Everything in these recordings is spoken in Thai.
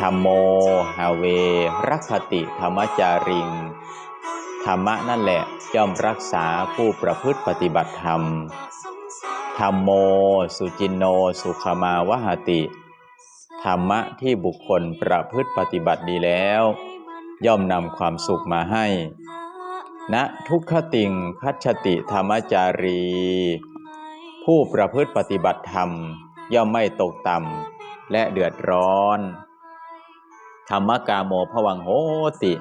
ธรรมโมหาเว รักขติธรรมจาริง ธรรมะนั่นแหละย่อมรักษาผู้ประพฤติปฏิบัติธรรม ธรรมโม สุจินโน สุขมาวหติ ธรรมะที่บุคคลประพฤติปฏิบัติดีแล้ว ย่อมนำความสุขมาให้ณทุกขติงคัจฉติธรรมจารี ผู้ประพฤติปฏิบัติธรรม ย่อมไม่ตกต่ำและเดือดร้อน ธรรมกาโมภวังโหติ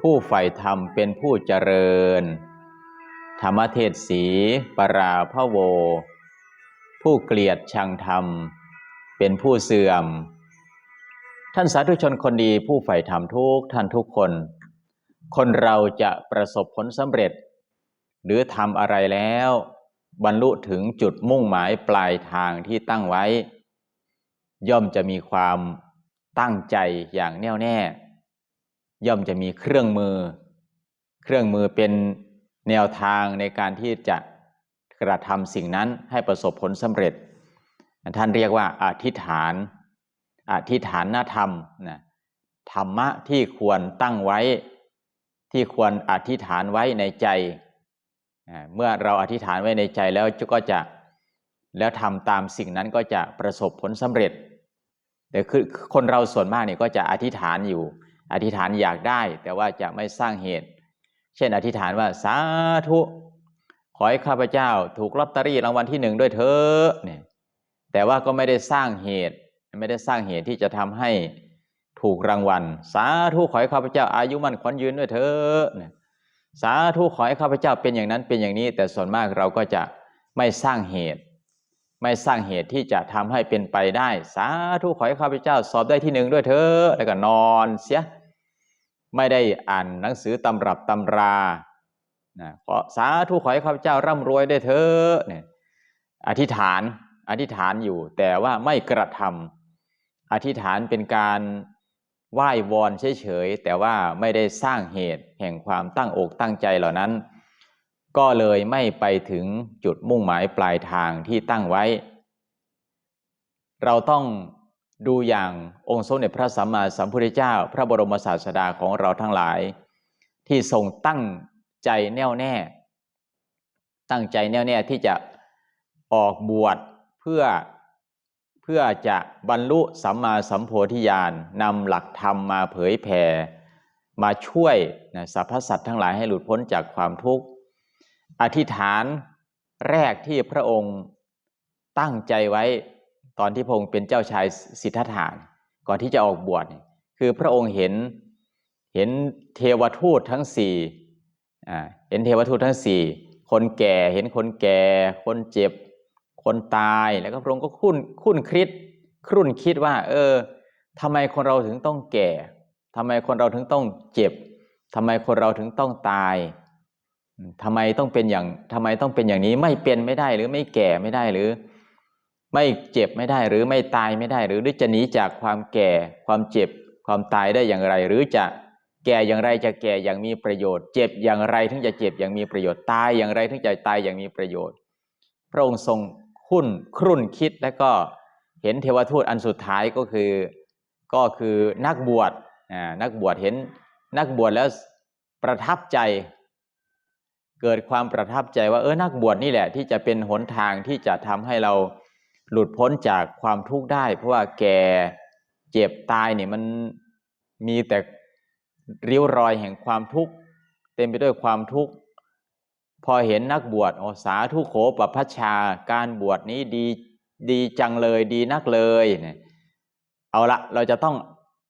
ผู้ใฝ่ธรรมเป็นผู้เจริญ ธรรมเทศสีปราพะโว ผู้เกลียดชังธรรม เป็นผู้เสื่อม ท่านสาธุชนคนดีผู้ใฝ่ธรรมทุกท่านทุกคน คนเราจะประสบผลสำเร็จ หรือทำอะไรแล้ว บรรลุถึงจุดมุ่งหมายปลายทางที่ตั้งไว้ ย่อมจะมีความ ตั้งใจอย่างแน่วแน่ ย่อมจะมีเครื่องมือ เครื่องมือเป็นแนวทางในการที่จะกระทำสิ่งนั้นให้ประสบผลสำเร็จ ท่านเรียกว่าอธิษฐาน อธิษฐานธรรมนะธรรมะที่ควรตั้งไว้ ที่ควรอธิษฐานไว้ในใจ เมื่อเราอธิษฐานไว้ในใจแล้วก็จะแล้วทำตามสิ่งนั้นก็จะประสบผลสำเร็จ แต่คือคนเราส่วนมากเนี่ยก็จะอธิษฐานอยู่ อธิษฐานอยากได้ แต่ว่าจะไม่สร้างเหตุ เช่นอธิษฐานว่าสาธุขอให้ข้าพเจ้า ถูกลอตเตอรี่รางวัลที่หนึ่งด้วยเถอะเนี่ยแต่ว่าก็ไม่ได้สร้างเหตุ ไม่ได้สร้างเหตุที่จะทำให้ถูกรางวัล สาธุขอให้ข้าพเจ้าอายุมั่นขวัญยืนด้วยเถอะเนี่ยสาธุขอให้ข้าพเจ้าเป็นอย่างนั้นเป็นอย่างนี้ แต่ส่วนมากเราก็จะไม่สร้างเหตุ ไม่สร้างเหตุที่จะทำให้เป็นไปได้ สาธุขอให้ข้าพเจ้าสอบได้ที่หนึ่งด้วยเถอะแล้วก็นอนเสีย ไม่ได้อ่านหนังสือตำรับตำรานะขอสาธุขอให้ข้าพเจ้าร่ำรวยได้เถอะเนี่ยอธิษฐานอธิษฐานอยู่แต่ว่าไม่กระทำอธิษฐานเป็นการไหว้วอนเฉยๆแต่ว่าไม่ได้สร้างเหตุแห่งความตั้งอกตั้งใจเหล่านั้น ก็เลยไม่ไปถึงจุดมุ่งหมายปลายทางที่ตั้งไว้ เราต้องดูอย่างองค์สมเด็จพระสัมมาสัมพุทธเจ้า พระบรมศาสดาของเราทั้งหลาย ที่ทรงตั้งใจแน่วแน่ ตั้งใจแน่วแน่ที่จะออกบวชเพื่อเพื่อจะบรรลุสัมมาสัมโพธิญาณนำหลักธรรมมาเผยแผ่มาช่วยนะสรรพสัตว์ทั้งหลายให้หลุดพ้นจากความทุกข์ อธิษฐานแรกที่พระองค์ตั้งใจไว้ตอนที่พระองค์เป็นเจ้าชายสิทธัตถะก่อนที่จะออกบวชคือพระองค์เห็นเห็นเทวทูตทั้งสี่เห็นเทวทูตทั้งสี่คนแก่เห็นคนแก่ คนเจ็บ คนตายแล้วก็พระองค์ก็คุ้นคุ้นคิดครุ่นคิดว่า เออทำไมคนเราถึงต้องแก่ทำไมคนเราถึงต้องเจ็บทำไมคนเราถึงต้องตาย ทำไมต้องเป็นอย่างทำไมต้องเป็นอย่างนี้ไม่เป็นไม่ได้หรือไม่แก่ไม่ได้หรือ ไม่เจ็บไม่ได้หรือไม่ตายไม่ได้หรือหรือจะหนีจากความแก่ความเจ็บความตายได้อย่างไร หรือจะแก่อย่างไรจะแก่อย่างมีประโยชน์ เจ็บอย่างไรถึงจะเจ็บอย่างมีประโยชน์ตายอย่างไรถึงจะตายอย่างมีประโยชน์ พระองค์ทรงคุ้นครุ่นคิดแล้วก็เห็นเทวทูตอันสุดท้ายก็คือก็คือนักบวชนักบวชเห็นนักบวชแล้วประทับใจ เกิดความประทับใจว่าเออนักบวชนี่แหละ ที่จะเป็นหนทางที่จะทำให้เราหลุดพ้นจากความทุกข์ได้ เพราะว่าแก่เจ็บตายเนี่ยมันมีแต่ริ้วรอยแห่งความทุกข์เต็มไปด้วยความทุกข์พอเห็นนักบวชโอสาธุโขปพัชชาการบวชนี้ดีดีจังเลยดีนักเลยเนี่ยเอาละเราจะต้อง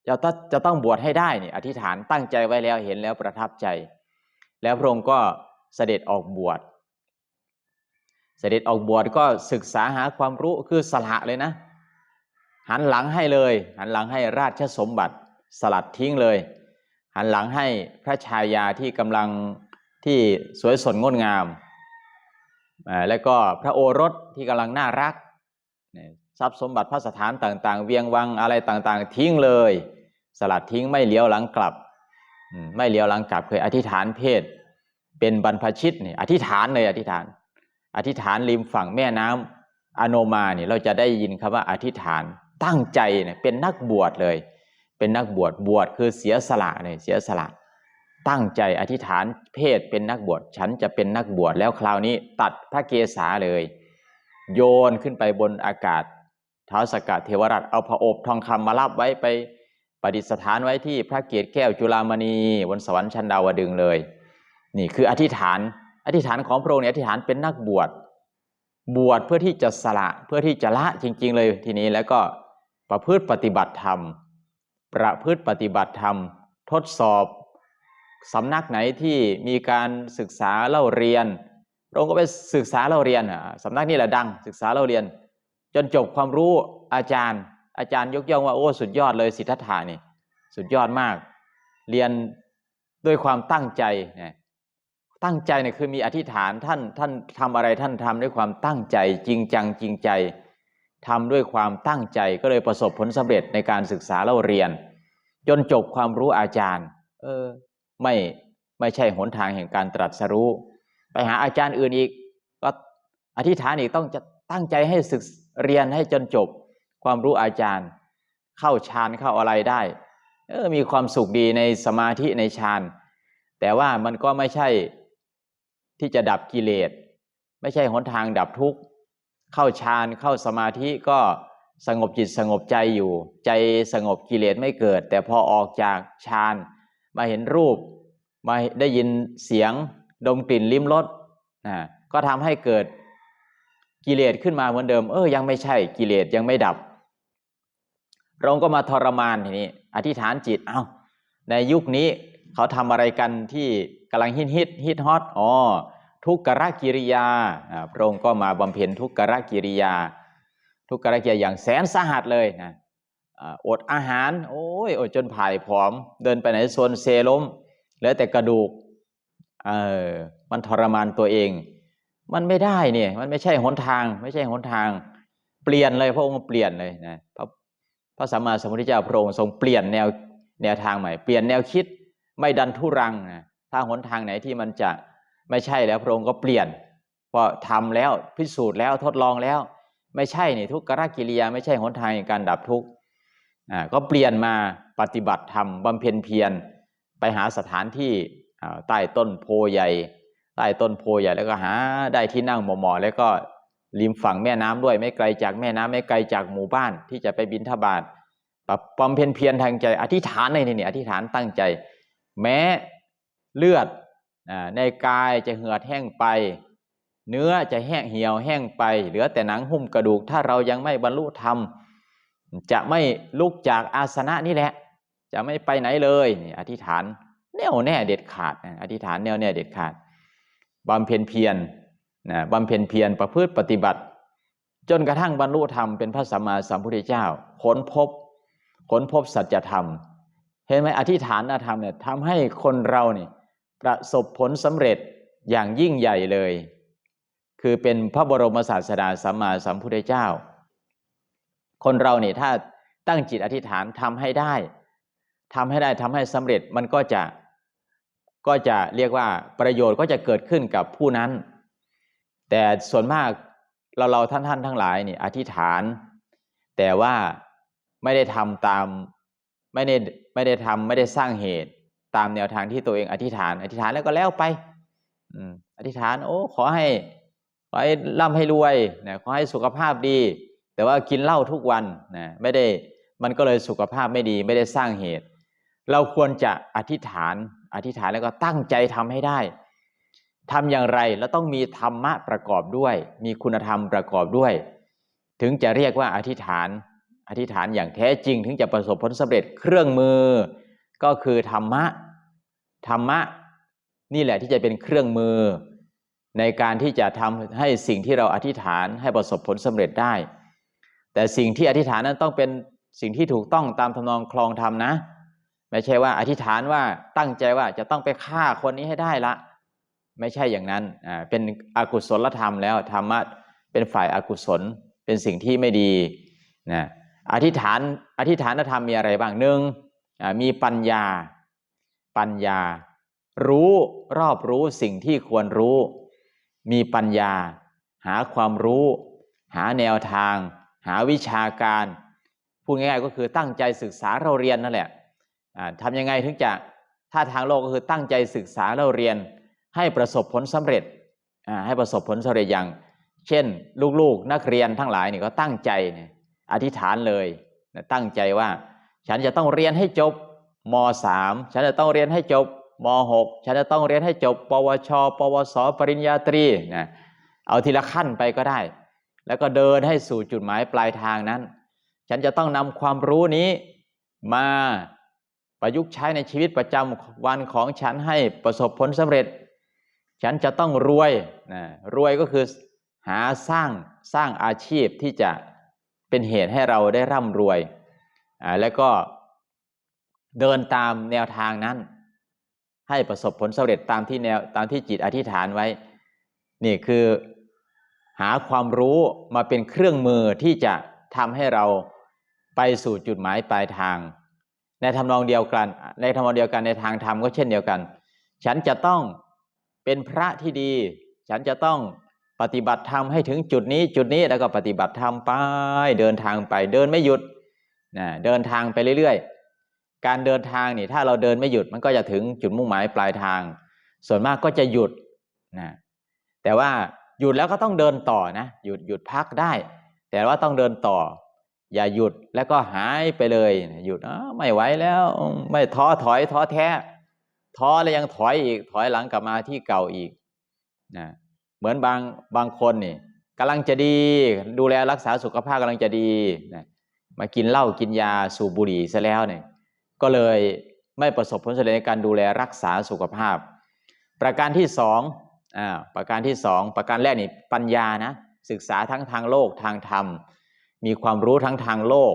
จะต้องจะต้องบวชให้ได้เนี่ยอธิษฐานตั้งใจไว้แล้วเห็นแล้วประทับใจ แล้วพระองค์ก็ เสด็จออกบวช เสด็จออกบวชก็ศึกษาหาความรู้คือสละเลยนะ หันหลังให้เลย หันหลังให้ราชสมบัติสลัดทิ้งเลย หันหลังให้พระชายาที่กำลังที่สวยสดงดงาม แล้วก็พระโอรสที่กำลังน่ารักทรัพย์สมบัติพระสถานต่างๆ เวียงวังอะไรต่างๆ ทิ้งเลย สลัดทิ้งไม่เลี้ยวหลังกลับ ไม่เลี้ยวหลังกลับเคยอธิษฐานเพศ เป็นบรรพชิตนี่อธิษฐานเลยอธิษฐาน อธิษฐานริมฝั่งแม่น้ำอโนมาเนี่ยเราจะได้ยินคำว่าอธิษฐานตั้งใจเนี่ยเป็นนักบวชเลย เป็นนักบวชบวชคือเสียสละเนี่ยเสียสละ ตั้งใจอธิษฐานเพศเป็นนักบวชฉันจะเป็นนักบวชแล้วคราวนี้ตัดพระเกศาเลย โยนขึ้นไปบนอากาศท้าวสกกัดเทวรัตเอาพระอบทองคำมารับไว้ไปประดิษฐานไว้ที่พระเกศแก้วจุฬามณีบนสวรรค์ชั้นดาวดึงเลย นี่คืออธิษฐาน อธิษฐานของพระองค์เนี่ยอธิษฐานเป็นนักบวช บวชเพื่อที่จะสละเพื่อที่จะละจริง ๆ เลยทีนี้แล้วก็ประพฤติปฏิบัติธรรม ประพฤติปฏิบัติธรรม ทดสอบสำนักไหนที่มีการศึกษาเล่าเรียนพระองค์ก็ไปศึกษาเล่าเรียนสำนักนี้แหละดัง ศึกษาเล่าเรียน จนจบความรู้อาจารย์ อาจารย์ยกย่องว่าโอ้สุดยอดเลยสิทธัตถานี่ สุดยอดมาก เรียนด้วยความตั้งใจนะ ตั้งใจเนี่ยคือมีอธิษฐานท่านท่านทำอะไรท่านทำด้วยความตั้งใจจริงจังจริงใจทำด้วยความตั้งใจก็เลยประสบผลสำเร็จในการศึกษาเล่าเรียน จนจบความรู้อาจารย์ เออ ไม่ไม่ใช่หนทางแห่งการตรัสรู้ ไปหาอาจารย์อื่นอีก ก็อธิษฐานอีกต้องจะตั้งใจให้ศึกเรียนให้จนจบ ความรู้อาจารย์ เข้าฌานเข้าอะไรได้เออมีความสุขดีในสมาธิในฌานแต่ว่ามันก็ไม่ใช่ ที่จะดับกิเลส ไม่ใช่หนทางดับทุกข์เข้าฌานเข้าสมาธิก็สงบจิตสงบใจอยู่ ใจสงบกิเลสไม่เกิด แต่พอออกจากฌานมาเห็นรูป มาได้ยินเสียงดมกลิ่นลิ้มรสนะก็ทำให้เกิดกิเลสขึ้นมาเหมือนเดิม เออยังไม่ใช่กิเลสยังไม่ดับ เราก็มาทรมานทีนี้ อธิษฐานจิตเอา้าในยุคนี้ เขาทำอะไรกันที่กำลังฮิตฮิตฮิตฮอตอ๋อทุกขรกิริยาพระองค์ก็มาบำเพ็ญทุกขรกิริยา ทุกขรกิริยาอย่างแสนสาหัสเลยนะอดอาหาร โอ้ยอดจนผายผอม เดินไปไหนโซนเซล้มเหลือแต่กระดูกเออมันทรมานตัวเอง มันไม่ได้เนี่ยมันไม่ใช่หนทาง ไม่ใช่หนทาง เปลี่ยนเลยพระองค์เปลี่ยนเลยนะพระพระสัมมาสัมพุทธเจ้าพระองค์ทรงเปลี่ยนแนวแนวทางใหม่ เปลี่ยนแนวคิด ไม่ดันทุรังนะถ้าหนทางไหนที่มันจะไม่ใช่แล้วพระองค์ก็เปลี่ยนพอทำแล้วพิสูจน์แล้วทดลองแล้ว ไม่ใช่นี่ทุกขกิริยาไม่ใช่หนทางในการดับทุกข์อ่าก็เปลี่ยนมาปฏิบัติธรรมบำเพ็ญเพียรไปหาสถานที่ใต้ต้นโพใหญ่ใต้ต้นโพใหญ่แล้วก็หาได้ที่นั่งเหมาะๆแล้วก็ริมฝั่งแม่น้ำด้วยไม่ไกลจากแม่น้ำไม่ไกลจากหมู่บ้านที่จะไปบินทบาทบำเพ็ญเพียรทางใจอธิษฐานในนี่อธิษฐานตั้งใจ แม้เลือดในกายจะเหือดแห้งไป เนื้อจะแห้งเหี่ยวแห้งไป เหลือแต่หนังหุ้มกระดูก ถ้าเรายังไม่บรรลุธรรม จะไม่ลุกจากอาสนะนี่แหละ จะไม่ไปไหนเลยนี่อธิษฐานแน่วแน่เด็ดขาดอธิษฐานแน่วแน่เด็ดขาดบำเพ็ญเพียรนะบำเพ็ญเพียรประพฤติปฏิบัติ จนกระทั่งบรรลุธรรมเป็นพระสัมมาสัมพุทธเจ้าค้นพบค้นพบสัจธรรม เห็นไหมอธิษฐานธรรมเนี่ยทำให้คนเราเนี่ยประสบผลสำเร็จอย่างยิ่งใหญ่เลย คือเป็นพระบรมศาสดาสัมมาสัมพุทธเจ้า คนเราเนี่ยถ้าตั้งจิตอธิษฐานทำให้ได้ทำให้ได้ทำให้สำเร็จมันก็จะก็จะเรียกว่าประโยชน์ก็จะเกิดขึ้นกับผู้นั้น แต่ส่วนมากเราเราท่านท่านทั้งหลายนี่อธิษฐาน แต่ว่าไม่ได้ทำตามไม่ได้ ไม่ได้ทำไม่ได้สร้างเหตุตามแนวทางที่ตัวเองอธิษฐาน อธิษฐานแล้วก็แล้วไปอธิษฐาน โอ้ ขอให้ขอให้ร่ำให้รวยนะขอให้สุขภาพดี แต่ว่ากินเหล้าทุกวันนะไม่ได้มันก็เลยสุขภาพไม่ดี ไม่ได้สร้างเหตุ เราควรจะอธิษฐาน อธิษฐานแล้วก็ตั้งใจทำให้ได้ทำอย่างไรแล้วต้องมีธรรมะประกอบด้วย มีคุณธรรมประกอบด้วย ถึงจะเรียกว่าอธิษฐาน อธิษฐานอย่างแท้จริงถึงจะประสบผลสำเร็จเครื่องมือ ก็คือธรรมะธรรมะนี่แหละที่จะเป็นเครื่องมือ ในการที่จะทำให้สิ่งที่เราอธิษฐานให้ประสบผลสำเร็จได้ แต่สิ่งที่อธิษฐานนั้นต้องเป็นสิ่งที่ถูกต้องตามทำนองคลองธรรมนะ ไม่ใช่ว่าอธิษฐานว่าตั้งใจว่าจะต้องไปฆ่าคนนี้ให้ได้ละ ไม่ใช่อย่างนั้นอ่าเป็นอกุศลธรรมแล้วธรรมะเป็นฝ่ายอากุศลเป็นสิ่งที่ไม่ดีนะ อธิษฐานอธิษฐานธรรมมีอะไรบ้างหนึ่งมีปัญญา ปัญญา รู้รอบรู้สิ่งที่ควรรู้ มีปัญญา หาความรู้ หาแนวทาง หาวิชาการพูดง่ายๆก็คือตั้งใจศึกษาเราเรียนนั่นแหละทำยังไงถึงจะถ้าทางโลกก็คือตั้งใจศึกษาเราเรียน ให้ประสบผลสำเร็จให้ประสบผลสำเร็จอย่าง เช่น ลูกๆนักเรียนทั้งหลายนี่ก็ตั้งใจเนี่ย อธิษฐานเลยนะตั้งใจว่า ฉันจะต้องเรียนให้จบม .3 ฉันจะต้องเรียนให้จบม .6 ฉันจะต้องเรียนให้จบ ปวช ปวส ปริญญาตรีนะเอาทีละขั้นไปก็ได้ แล้วก็เดินให้สู่จุดหมายปลายทางนั้น ฉันจะต้องนำความรู้นี้มาประยุกต์ใช้ในชีวิตประจำวันของฉันให้ประสบผลสำเร็จ ฉันจะต้องรวยนะรวยก็คือหาสร้างสร้างอาชีพที่จะ เป็นเหตุให้เราได้ร่ำรวยแล้วก็เดินตามแนวทางนั้น ให้ประสบผลสำเร็จตามที่แนวตามที่จิตอธิษฐานไว้ นี่คือหาความรู้มาเป็นเครื่องมือที่จะทำให้เราไปสู่จุดหมายปลายทาง ในทำนองเดียวกัน ในทำนองเดียวกันในทางธรรมก็เช่นเดียวกัน ฉันจะต้องเป็นพระที่ดี ฉันจะต้อง ปฏิบัติธรรมให้ถึงจุดนี้จุดนี้แล้วก็ปฏิบัติธรรมไปเดินทางไปเดินไม่หยุดนะเดินทางไปเรื่อยๆ การเดินทางนี่ถ้าเราเดินไม่หยุดมันก็จะถึงจุดมุ่งหมายปลายทาง ส่วนมากก็จะหยุดนะแต่ว่าหยุดแล้วก็ต้องเดินต่อนะหยุดหยุดพักได้ แต่ว่าต้องเดินต่อ อย่าหยุดแล้วก็หายไปเลยหยุดไม่ไหวแล้วไม่ท้อถอยท้อแท้ท้อแล้วยังถอยอีกถอยหลังกลับมาที่เก่าอีกนะ เหมือนบางบางคนนี่กำลังจะดีดูแลรักษาสุขภาพกำลังจะดีนะมากินเหล้ากินยาสูบบุหรี่ซะแล้วเนี่ยก็เลยไม่ประสบผลสำเร็จในการดูแลรักษาสุขภาพ ประการที่สองอ่าประการที่สองประการแรกนี่ปัญญานะศึกษาทั้งทางโลกทางธรรม มีความรู้ทั้งทางโลก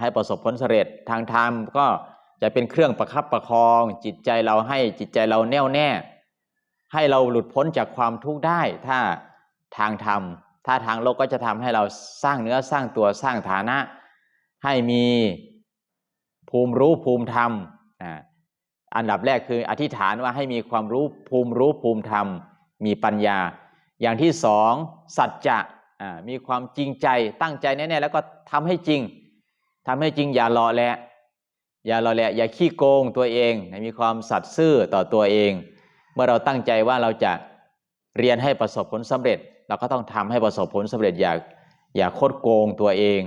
ให้ประสบผลสำเร็จทางธรรมก็จะเป็นเครื่องประคับประคอง จิตใจเราให้จิตใจเราแน่วแน่ ให้เราหลุดพ้นจากความทุกข์ได้ ถ้าทางธรรม ถ้าทางโลกก็จะทำให้เราสร้างเนื้อสร้างตัวสร้างฐานะ ให้มีภูมิรู้ภูมิธรรมอันดับแรกคืออธิษฐานว่าให้มีความรู้ภูมิรู้ภูมิธรรม มีปัญญา อย่างที่สองสัจจะมีความจริงใจตั้งใจแน่ๆแล้วก็ทำให้จริงทำให้จริงอย่าหล่อแหละอย่าหล่อแหละอย่าขี้โกงตัวเองมีความสัตย์ซื่อต่อตัวเอง เมื่อเราตั้งใจว่าเราจะเรียนให้ประสบผลสำเร็จ เราก็ต้องทำให้ประสบผลสำเร็จอย่าอย่าโคดโกงตัวเอง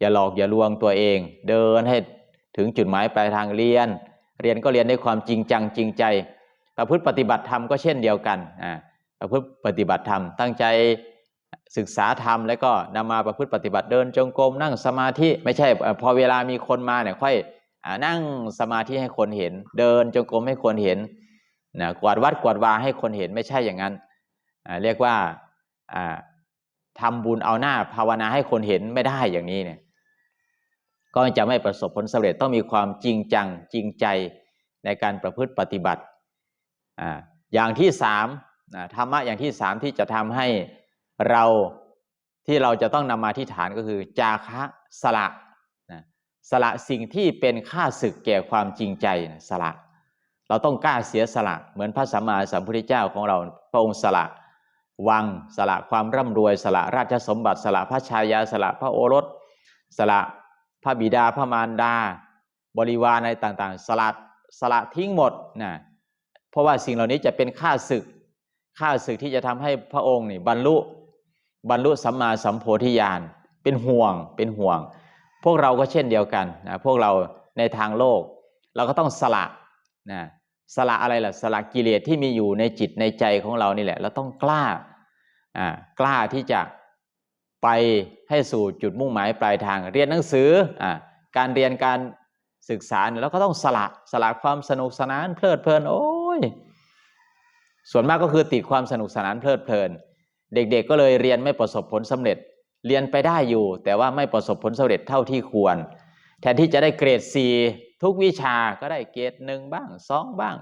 อย่าหลอกอย่าลวงตัวเอง เดินให้ถึงจุดหมายปลายทางเรียน เรียนก็เรียนด้วยความจริงจังจริงใจประพฤติปฏิบัติธรรมก็เช่นเดียวกันอ่าประพฤติปฏิบัติธรรมตั้งใจศึกษาธรรมแล้วก็นำมาประพฤติปฏิบัติเดินจงกรมนั่งสมาธิไม่ใช่พอเวลามีคนมาเนี่ยค่อยนั่งสมาธิให้คนเห็น เดินจงกรมให้คนเห็น นะกวาดวัดกวาดวาให้คนเห็นไม่ใช่อย่างนั้น เรียกว่าทำบุญเอาหน้าภาวนาให้คนเห็นไม่ได้อย่างนี้เนี่ยก็จะไม่ประสบผลสำเร็จต้องมีความจริงจังจริงใจในการประพฤติปฏิบัติอย่างที่สามธรรมะอย่างที่สามที่จะทำให้เราที่เราจะต้องนำมาที่ฐานก็คือ จาคะสละสละสิ่งที่เป็นค่าศึกแก่ความจริงใจสละ เราต้องกล้าเสียสละเหมือนพระสัมมาสัมพุทธเจ้าของเราพระองค์สละวังสละความร่ำรวยสละราชสมบัติสละพระชายาสละพระโอรสสละพระบิดาพระมารดา บริวารในต่างๆ สละสละทิ้งหมดนะเพราะว่าสิ่งเหล่านี้จะเป็นค่าศึกค่าศึกที่จะทำให้พระองค์นี่บรรลุบรรลุสัมมาสัมโพธิญาณเป็นห่วงเป็นห่วง พวกเราก็เช่นเดียวกันนะพวกเราในทางโลก เราก็ต้องสละนะ สละอะไรล่ะสละกิเลสที่มีอยู่ในจิตในใจของเรานี่แหละ เราต้องกล้าอ่ากล้าที่จะไปให้สู่จุดมุ่งหมายปลายทาง เรียนหนังสืออ่าการเรียนการศึกษาเนี่ยเราก็ต้องสละสละความสนุกสนานเพลิดเพลินโอ้ยส่วนมากก็คือติดความสนุกสนานเพลิดเพลิน เด็กๆก็เลยเรียนไม่ประสบผลสำเร็จเรียนไปได้อยู่ แต่ว่าไม่ประสบผลสำเร็จเท่าที่ควร แทนที่จะได้เกรด4 ทุกวิชาก็ได้เกรดหนึ่งบ้างสองบ้าง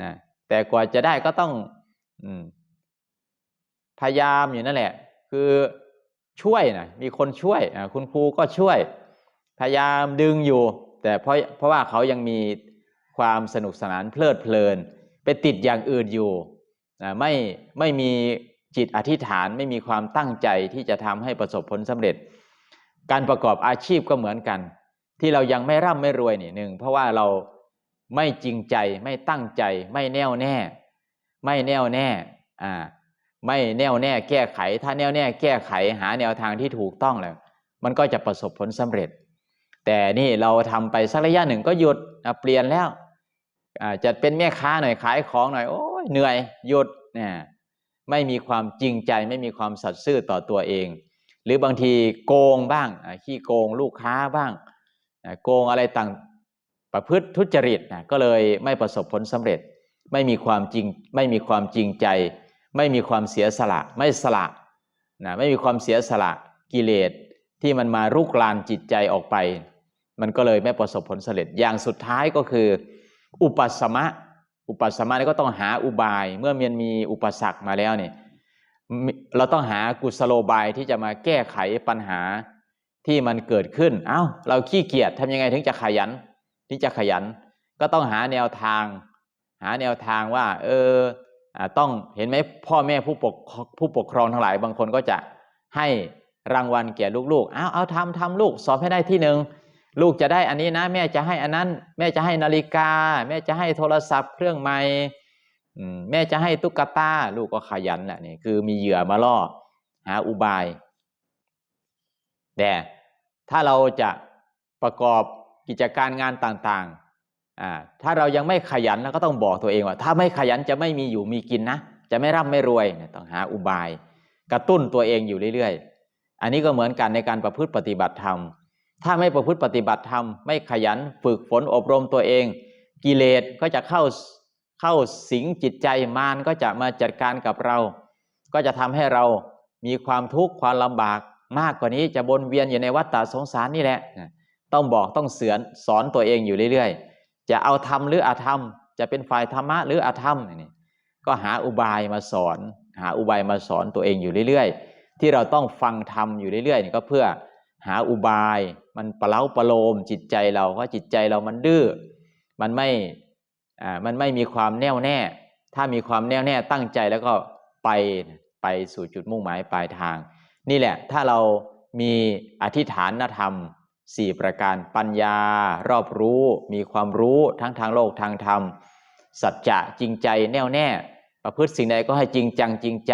นะแต่กว่าจะได้ก็ต้องอพยายามอยู่นั่นแหละ คือช่วยนะมีคนช่วยคุณครูก็ช่วย พยายามดึงอยู่ แต่เพราะเพราะว่าเขายังมีความสนุกสนานเพลิดเพลิน ไปติดอย่างอื่นอยู่ไม่ไม่มีจิตอธิษฐานไม่มีความตั้งใจที่จะทำให้ประสบผลสำเร็จ การประกอบอาชีพก็เหมือนกัน ที่เรายังไม่ร่ำไม่รวยนี่หนึ่งเพราะว่าเราไม่จริงใจไม่ตั้งใจ ไม่แน่วแน่ ไม่แน่วแน่อ่าไม่แน่วแน่แก้ไข ถ้าแน่วแน่แก้ไขหาแนวทางที่ถูกต้องแล้วมันก็จะประสบผลสำเร็จ แต่นี่เราทำไปสักระยะหนึ่งก็หยุดเปลี่ยนแล้วอ่าจะเป็นแม่ค้าหน่อยขายของหน่อยโอ้ยเหนื่อยหยุดเนี่ยไม่มีความจริงใจไม่มีความสัตย์ซื่อต่อตัวเอง หรือบางทีโกงบ้างขี้โกงลูกค้าบ้าง อะโกงอะไรต่างประพฤติทุจริตนะก็เลยไม่ประสบผลสำเร็จ ไม่มีความจริงไม่มีความจริงใจ ไม่มีความเสียสละ ไม่สละนะไม่มีความเสียสละกิเลสที่มันมารุกรานจิตใจออกไป มันก็เลยไม่ประสบผลสำเร็จ อย่างสุดท้ายก็คือ อุปสมะ อุปสมะนี่ก็ต้องหาอุบาย เมื่อมันมีอุปสรรคมาแล้วเนี่ยเราต้องหากุศโลบายที่จะมาแก้ไขปัญหา ที่มันเกิดขึ้น เอ้า เราขี้เกียจทำยังไงถึงจะขยันที่จะขยัน ก็ต้องหาแนวทาง หาแนวทางว่า เออต้องเห็นไหมพ่อแม่ผู้ปกผู้ปกครองทั้งหลาย บางคนก็จะให้รางวัลแก่ลูกๆ เอาเอาทำทำลูกสอบให้ได้ที่หนึ่งลูกจะได้อันนี้นะ แม่จะให้อันนั้น แม่จะให้นาฬิกา แม่จะให้โทรศัพท์ เครื่องใหม่แม่จะให้ตุ๊กตาลูกก็ขยันแหละนี่คือมีเหยื่อมาล่อหาอุบายแต่ ถ้าเราจะประกอบกิจการงานต่างๆ ถ้าเรายังไม่ขยันเราก็ต้องบอกตัวเองว่า ถ้าไม่ขยันจะไม่มีอยู่มีกินนะ จะไม่ร่ำไม่รวยเนี่ยต้องหาอุบาย กระตุ้นตัวเองอยู่เรื่อยๆ อันนี้ก็เหมือนกันในการประพฤติปฏิบัติธรรม ถ้าไม่ประพฤติปฏิบัติธรรม ไม่ขยันฝึกฝนอบรมตัวเอง กิเลสก็จะเข้าเข้าสิงจิตใจมารก็จะมาจัดการกับเรา ก็จะทำให้เรามีความทุกข์ความลำบาก มากกว่านี้จะวนเวียนอยู่ในวัฏฏะสงสารนี่แหละ ต้องบอกต้องเสือนสอนตัวเองอยู่เรื่อยๆ จะเอาธรรมหรืออาธรรม จะเป็นฝ่ายธรรมะหรืออาธรรมนี่ก็หาอุบายมาสอน หาอุบายมาสอนตัวเองอยู่เรื่อยๆ ที่เราต้องฟังธรรมอยู่เรื่อยๆนี่ก็เพื่อหาอุบายมันปะเล้าประโลมจิตใจเราเพราะจิตใจเรามันดื้อมันไม่อ่ามันไม่มีความแน่วแน่ ถ้ามีความแน่วแน่ตั้งใจแล้วก็ไปไปสู่จุดมุ่งหมายปลายทาง นี่แหละถ้าเรามีอธิษฐานธรรมสี่ประการปัญญารอบรู้มีความรู้ทั้งทางโลกทางธรรม สัจจะจริงใจแน่วแน่ ประพฤติสิ่งใดก็ให้จริงจังจริงใจ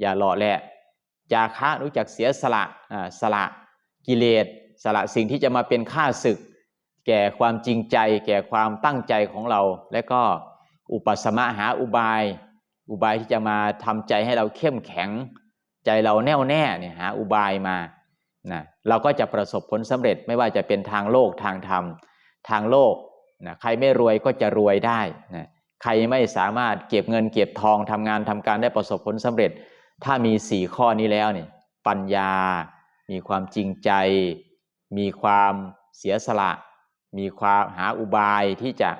อย่าหล่อแหละจาคะรู้จักเสียสละอ่าสละกิเลสสละสิ่งที่จะมาเป็นข้าศึก แก่ความจริงใจ แก่ความตั้งใจของเรา และก็อุปสมะหาอุบาย อุบายที่จะมาทำใจให้เราเข้มแข็ง ใจเราแน่วแน่เนี่ยหาอุบายมานะเราก็จะประสบผลสำเร็จไม่ว่าจะเป็นทางโลกทางธรรม ทางโลกนะใครไม่รวยก็จะรวยได้นะใครไม่สามารถเก็บเงินเก็บทองทำงานทำการได้ประสบผลสำเร็จ ถ้ามีสี่ข้อนี้แล้วเนี่ยปัญญา มีความจริงใจ มีความเสียสละ มีความหาอุบายที่จะ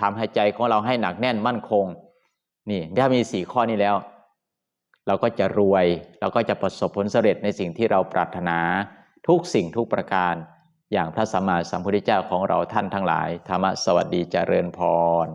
ทำให้ใจของเราให้หนักแน่นมั่นคง นี่ถ้ามีสี่ข้อนี้แล้ว เราก็จะรวย เราก็จะประสบผลสำเร็จในสิ่งที่เราปรารถนาทุกสิ่งทุกประการ อย่างพระสัมมาสัมพุทธเจ้าของเราท่านทั้งหลายธรรมสวัสดีเจริญพร